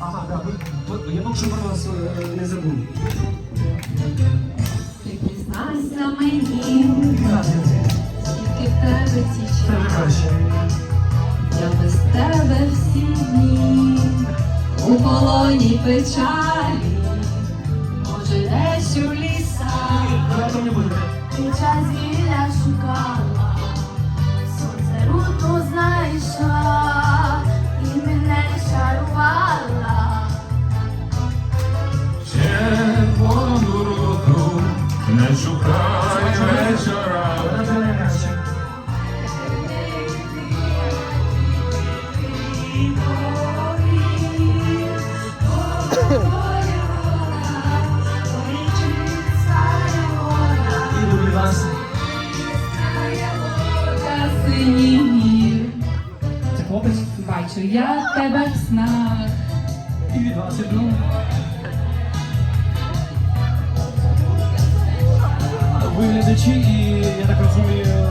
Ага, так, ви, ви- я поки про вас не забув. Ти пізнайся мені, Так, тільки в тебе Це вже. Я без тебе всі дні, у полоні печалі, бачу я тебе в снах. І від вас іду. Ви глядачі і, я так розумію,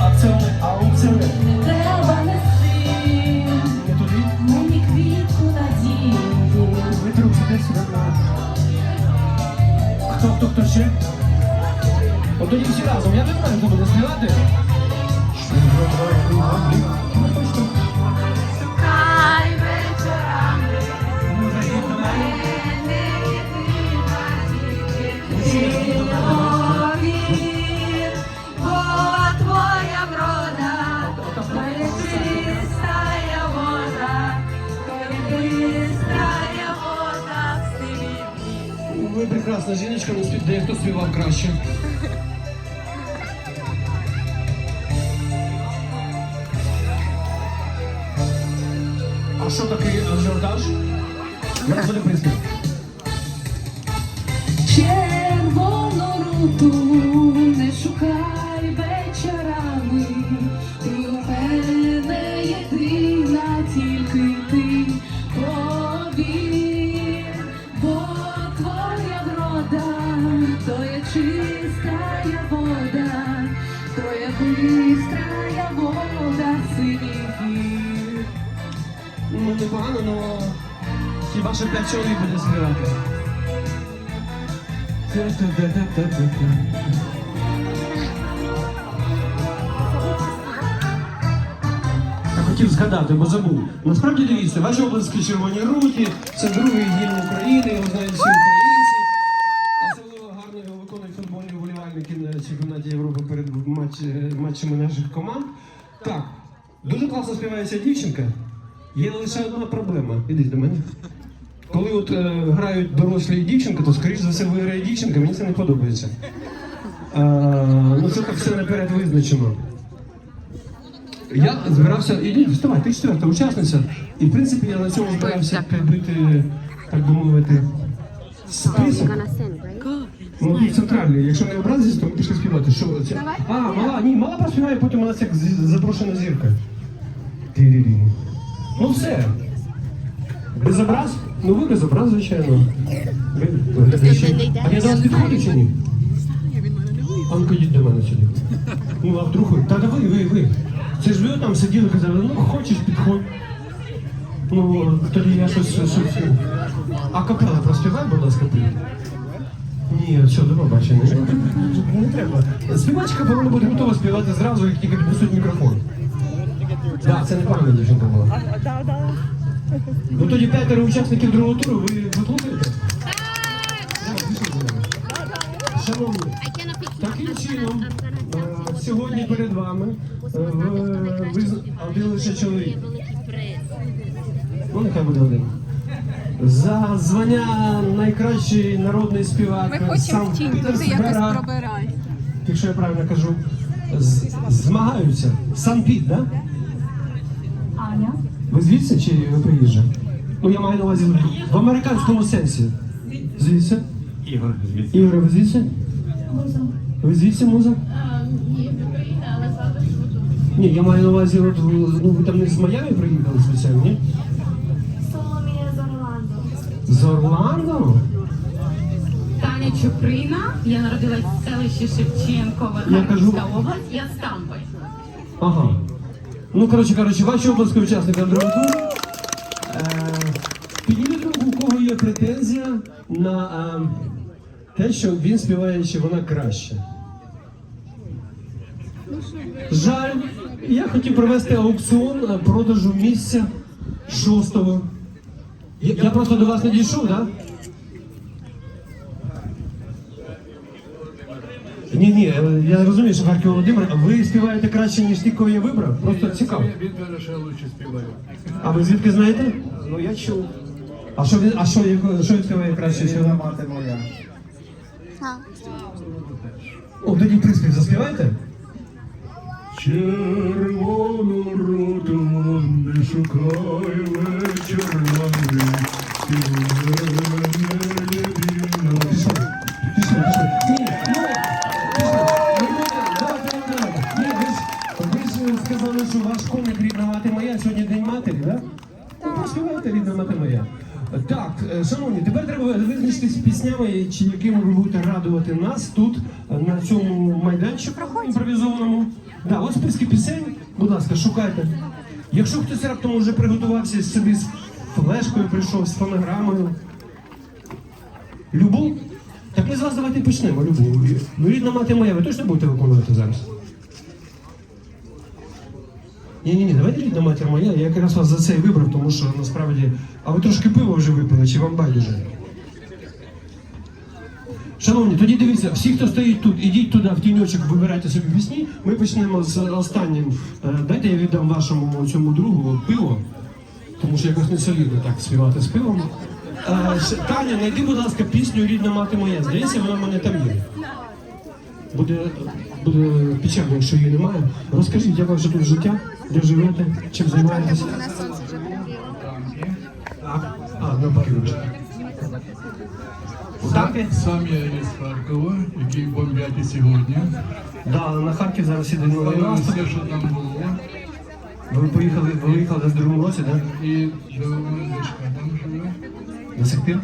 аукціони, аукціони. Не треба неси Не туди. мені квітку надії. Ви трусите себе. Хто, хто, хто ще? От тоді всі разом. Я не знаю, хто буде співати. Шукай Ви прекрасна жіночка, спів- де хто співав краще. А що таке ажіотаж? Зараз буде приспів. Червону руту не шукай чистая вода, то є бистрая вода синіх. Ну, непогано, але хіба що п'ять чоловік буде співати. Я хотів згадати, бо забув. Насправді дивіться, ваші обласки червоні руки, це другий гімн України, його знають всі українці. Чемпіонаті Європи перед матч, матчами наших команд. Так, дуже класно співається дівчинка. Є лише одна проблема. Ідіть до мене. Коли от е, грають дорослі і дівчинка, то скоріш за все виграє дівчинка, мені це не подобається. Е, ну це так все наперед визначено. Я збирався, ідіть, вставай, ти четверта учасниця. І в принципі я на цьому збирався підбити, так би мовити, список. Ну, тут центральний. Якщо не образитесь, то ми пішли співати. Що це? А, мала, ні, мала проспіває, потім у нас як з- запрошена зірка. Тирірі. Ну все. Без образ? Ну ви без образ, звичайно. Ви, ви глядачі. А я до вас підходжу чи ні? А ну ходіть до мене сюди. Ну, а вдруг ви? Та да ви, ви, ви. Це ж ви там сиділи, казали, ну хочеш, підходь. Ну, тоді я щось, щось. А капела проспівай, будь ласка, ти. Ні, все, до побачення. Не треба. Співачка повинна бути готова співати зразу, як тільки піднесуть мікрофон. Так, це непогана дівчинка була. Ну тоді п'ятеро учасників другого туру, ви, ви слухаєте? Так, пішли за нами. Шановні, таким чином, е, сьогодні перед вами е, ви- ви лише чоловік. Ну, нехай буде один. За звання найкращий народний співак Ми хочемо в тінь, то ти якось пробирай. якщо я правильно кажу, з- змагаються. Сам Піт? Да? Аня. Ви звідси чи ви приїжджа? Ну я маю на увазі в американському сенсі. Звідси? Ігор, звідси. Ігор, ви звідси? Ви звідси муза? Ні, не приїхала, але зараз. Ні, я маю на увазі, от ну ви там не з Майами приїхали спеціально, ні? З Орландо. Таня Чуприна. Я народилась в селищі Шевченково, Я кажу- область. Я з Тампи. Ага. Ну, коротше кажучи, ваші обласки учасника другого туру. Е, Підніміть руку, у кого є претензія на е, те, що він співає, чи вона краще. Жаль, я хотів провести аукціон продажу місця шостого. Я, я просто до вас не дійшов, так? Да? Ні, ні, е, я розумію, що Харків Володимир, ви співаєте краще, ніж ті, кого я вибрав? Просто цікаво. Він каже, що я співаю. А ви звідки знаєте? Ну я чув. А що він, а що, що він співає краще всього? Вона мати моя. О, тоді приспів заспіваєте? Червону руту не шукай вечорами, сказали, що ваш коник рідна мати моя, сьогодні день матері. Да? Рідна мати моя. Так, е, шановні, тепер треба визначитись піснями, чи якими ви будете радувати нас тут, е, на цьому майданчику імпровізованому. Да, ось списки пісень, будь ласка, шукайте. Якщо хтось раптом вже приготувався собі з флешкою, прийшов з фонограмою, Любов? Так ми з вас давайте почнемо, Любов. Ну, рідна мати моя, ви точно будете виконувати зараз? Ні, ні, ні, давайте рідна матір моя. Я якраз вас за це і вибрав, тому що насправді. А ви трошки пива вже випили, чи вам байдуже? Шановні, тоді дивіться, всі, хто стоїть тут, ідіть туди в тіньочок, вибирайте собі пісні. Ми почнемо з останнім. Е, Дайте я віддам вашому цьому другу пиво, тому що якось не солідно так співати з пивом. Е, ще- Таня, знайди, будь ласка, пісню Рідна мати моя. Здається, вона в мене там є. Буде, буде печально, якщо її немає. Розкажіть, як ваше тут життя, де живете, чим займаєтесь? Так, а, на Парижі. В Сам я із Харкова, який бомблять і сьогодні. Да, на Харків зараз іде новий наступ. все, що там було. Ви поїхали, ви виїхали десь в другому році, так? І до мене дочка там живе. До сих пір?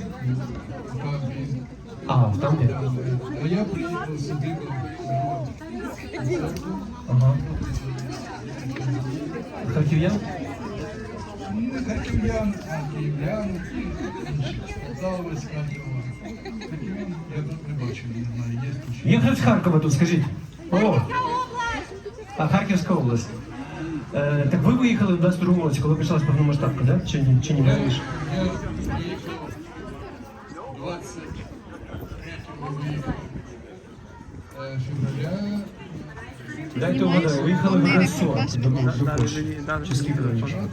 Там і- А, в Тампі? А я приїхав сюди, бо Ага. Харків'ян? не харків'ян, а київлян, інші. Залови з Харкова. Харків'ян я тут не бачив, не знаю, є тут ще. Є хтось з Харкова тут, скажіть. О! А, Харківська область. Е, так ви виїхали в 22 році, коли почалась повномасштабка, да? Чи ні? Чи ні? Я, я приїхав 23 е, февраля. Дайте угадаю, виїхали годин 40 до, до Польщі. Чи скільки раніше?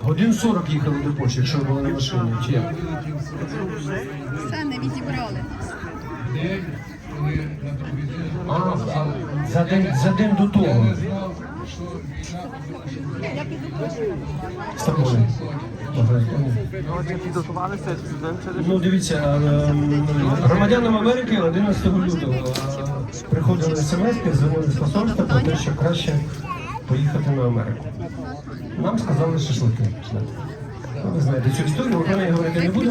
Годин 40 їхали до Польщі, якщо ви були на машині. Чи як? Все не відібрали. День, коли на другий день. А, за день, за день до Я того. не знав, Ну, дивіться, ем, громадянам Америки 11 лютого е, приходили смс, дзвонили з посольства про те, що краще поїхати на Америку. Нам сказали шашлики. Ну, Ви знаєте цю історію, ми про неї говорити не будемо.